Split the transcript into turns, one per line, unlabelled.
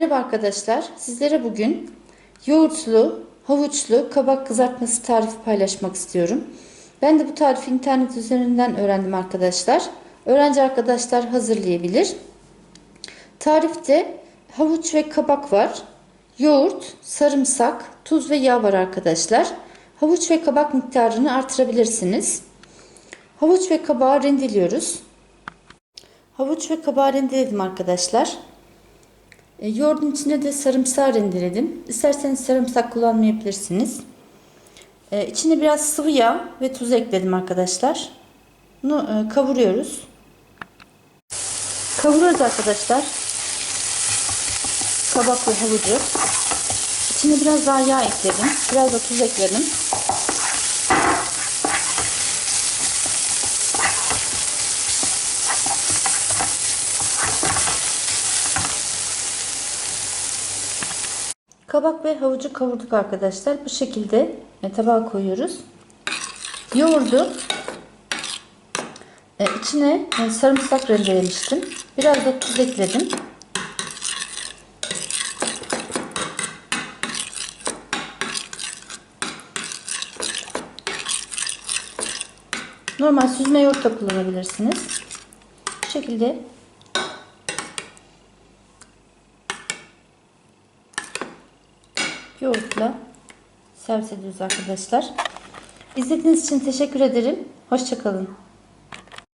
Merhaba arkadaşlar. Sizlere bugün yoğurtlu, havuçlu kabak kızartması tarifi paylaşmak istiyorum. Ben de bu tarifi internet üzerinden öğrendim arkadaşlar. Öğrenci arkadaşlar hazırlayabilir. Tarifte havuç ve kabak var. Yoğurt, sarımsak, tuz ve yağ var arkadaşlar. Havuç ve kabak miktarını artırabilirsiniz. Havuç ve kabağı rendeliyoruz. Havuç ve kabağı rendeledim arkadaşlar. E, yoğurdun içine de sarımsağı rendeledim. İsterseniz sarımsak kullanmayabilirsiniz. E, içine biraz sıvı yağ ve tuz ekledim arkadaşlar. Bunu e, kavuruyoruz. Kavuruyoruz arkadaşlar. Kabak ve havucu. İçine biraz daha yağ ekledim. Biraz da tuz ekledim. Kabak ve havucu kavurduk arkadaşlar. Bu şekilde e, tabağa koyuyoruz. Yoğurdu e, içine e, sarımsak rendelemiştim. Biraz da tuz ekledim. Normal süzme yoğurt da kullanabilirsiniz. Bu şekilde yoğurtla servis ediyoruz arkadaşlar. İzlediğiniz için teşekkür ederim. Hoşçakalın.